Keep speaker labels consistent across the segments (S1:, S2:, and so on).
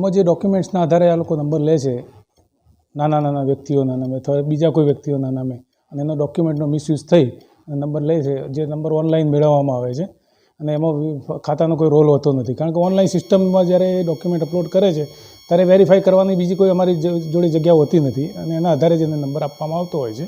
S1: આમાં જે ડોક્યુમેન્ટ્સના આધારે આ લોકો નંબર લે છે, નાના નાના વ્યક્તિઓના નામે અથવા બીજા કોઈ વ્યક્તિઓના નામે, અને એનો ડોક્યુમેન્ટનો મિસયુઝ થઈ અને નંબર લે છે, જે નંબર ઓનલાઈન મેળવવામાં આવે છે, અને એમાં ખાતાનો કોઈ રોલ હોતો નથી. કારણ કે ઓનલાઈન સિસ્ટમમાં જ્યારે એ ડોક્યુમેન્ટ અપલોડ કરે છે, ત્યારે વેરીફાઈ કરવાની બીજી કોઈ અમારી જોડે જગ્યા હોતી નથી, અને એના આધારે જ એને નંબર આપવામાં આવતો હોય છે,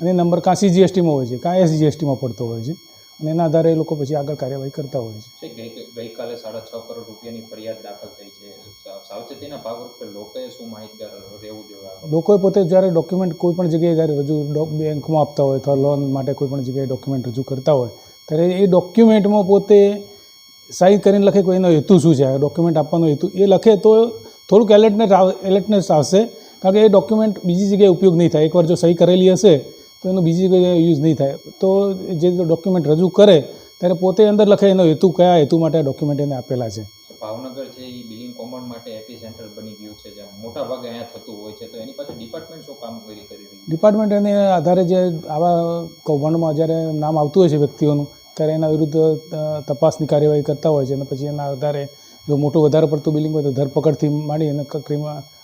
S1: અને નંબર કાં સીજીએસટીમાં હોય છે, કાં એસજીએસટીમાં પડતો હોય છે, અને એના આધારે એ લોકો પછી આગળ કાર્યવાહી કરતા હોય છે.
S2: ગઈકાલે સાડા છ કરોડ રૂપિયાની ફરિયાદ દાખલ થઈ છે. સા- સાવચેતીના ભાગરૂપે લોકોએ શું માહિતગાર રહેવું જોઈએ
S1: લોકોએ પોતે જ્યારે ડોક્યુમેન્ટ કોઈ પણ જગ્યાએ જ્યારે રજૂ બેંકમાં આપતા હોય અથવા લોન માટે કોઈ પણ જગ્યાએ ડોક્યુમેન્ટ રજૂ કરતા હોય, ત્યારે એ ડોક્યુમેન્ટમાં પોતે સાઈન કરીને લખે કોઈ એનો હેતુ શું છે? ડોક્યુમેન્ટ આપવાનો હેતુ એ લખે તો થોડુંક એલર્ટનેસ એલર્ટનેસ આવશે. કારણ કે એ ડોક્યુમેન્ટ બીજી જગ્યાએ ઉપયોગ નહીં થાય. એકવાર જો સહી કરેલી હશે, તો એનો બીજી જગ્યાએ યુઝ નહીં થાય. તો જે ડોક્યુમેન્ટ રજૂ કરે, ત્યારે પોતે અંદર લખે એનો હેતુ કયા હેતુ માટે આ ડોક્યુમેન્ટ એને આપેલા છે.
S2: ભાવનગર છે એ બિલિંગ કોમ્પાઉન્ડ માટે એપી સેન્ટર બની ગયું છે જ્યાં મોટા ભાગે અહીંયા થતું હોય છે. તો એની પાસે ડિપાર્ટમેન્ટ શું કામગીરી કરી રહી છે?
S1: ડિપાર્ટમેન્ટ એને આધારે જે આવા કૌભાંડમાં જ્યારે નામ આવતું હોય છે વ્યક્તિઓનું ત્યારે એના વિરુદ્ધ તપાસની કાર્યવાહી કરતા હોય છે અને પછી એના આધારે જો મોટું વધારે પડતું બિલિંગ હોય તો ધરપકડથી માંડી અને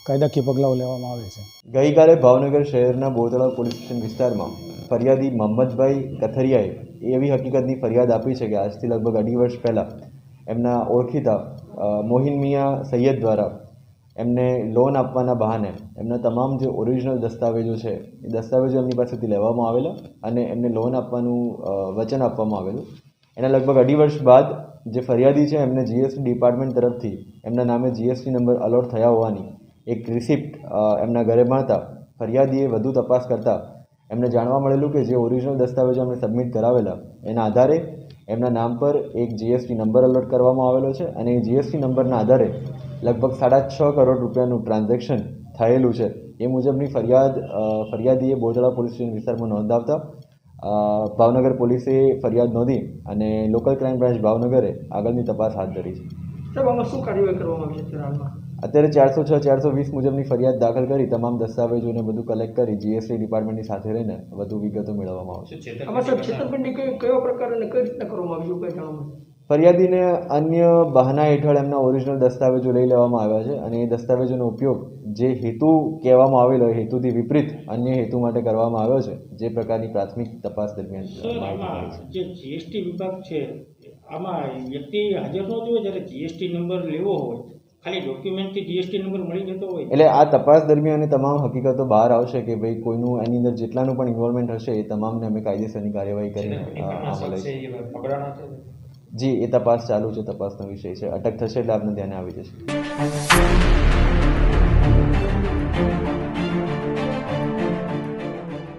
S1: કાયદાકીય પગલાઓ લેવામાં આવે છે.
S3: ગઈકાલે ભાવનગર શહેરના બોતળા પોલીસ સ્ટેશન વિસ્તારમાં ફરિયાદી મોહમ્મદભાઈ કથરિયાએ એવી હકીકતની ફરિયાદ આપી છે કે આજથી લગભગ અઢી વર્ષ પહેલાં એમના ઓળખીતા મોહિન મિયા સૈયદ દ્વારા એમને લોન આપવાના બહાને એમના તમામ જે ઓરિજિનલ દસ્તાવેજો છે, એ દસ્તાવેજો એમની પાસેથી લેવામાં આવેલા અને એમને લોન આપવાનું વચન આપવામાં આવેલું. એના લગભગ અઢી વર્ષ બાદ જે ફરિયાદી છે એમને જીએસટી ડિપાર્ટમેન્ટ તરફથી એમના નામે જીએસટી નંબર અલોટ થયા હોવાની એક રિસિપ્ટ એમના ઘરે મળતા ફરિયાદીએ વધુ તપાસ કરતાં એમને જાણવા મળેલું કે જે ઓરિજિનલ દસ્તાવેજો અમે સબમિટ કરાવેલા, એના આધારે એમના નામ પર એક જીએસટી નંબર અલોટ કરવામાં આવેલો છે અને એ જીએસટી નંબરના આધારે લગભગ સાડા છ કરોડ રૂપિયાનું ટ્રાન્ઝેક્શન થયેલું છે. એ મુજબની ફરિયાદ ફરિયાદીએ બોજડા પોલીસ સ્ટેશન વિસ્તારમાં નોંધાવતા ભાવનગર પોલીસે ફરિયાદ નોંધી અને લોકલ ક્રાઇમ બ્રાન્ચ ભાવનગરે આગળની તપાસ હાથ ધરી છે.
S4: શું કરવામાં આવી છે અત્યારે
S3: ચારસો છ ચારસો વીસ મુજબની ફરિયાદ દાખલ કરી તમામ દસ્તાવેજોને બધું કલેક્ટ કરી જીએસટી ડિપાર્ટમેન્ટની સાથે રહીને વધુ વિગતો મેળવવામાં આવશે.
S4: આમાં સાહેબ છેતરપિંડી કયો પ્રકાર અને કઈ રીતના કરવામાં આવી છે કઈ જાણવા
S3: ફરિયાદીને અન્ય બહાના હેઠળ એમના ઓરિજિનલ દસ્તાવેજો લઈ લેવામાં આવ્યા છે અને એ દસ્તાવેજોનો ઉપયોગ જે હેતુ કહેવામાં આવેલો હેતુથી વિપરીત અન્ય હેતુ માટે કરવામાં આવ્યો છે જે પ્રકારની પ્રાથમિક તપાસ દરમિયાન
S5: જે જીએસટી વિભાગ છે આમાં વ્યક્તિ હાજર ન હોય જ્યારે જીએસટી નંબર લેવો હોય ખાલી ડોક્યુમેન્ટથી જીએસટી નંબર મળી જતો હોય.
S3: એટલે આ તપાસ દરમિયાન તમામ હકીકતો બહાર આવશે કે ભાઈ કોઈનું એની અંદર જેટલાનું પણ ઇન્વોલ્વમેન્ટ હશે એ તમામને અમે કાયદેસરની કાર્યવાહી કરીને જી એ તપાસ ચાલુ છે તપાસનો વિષય છે. અટક થશે એટલે આપને ધ્યાને આવી જશે.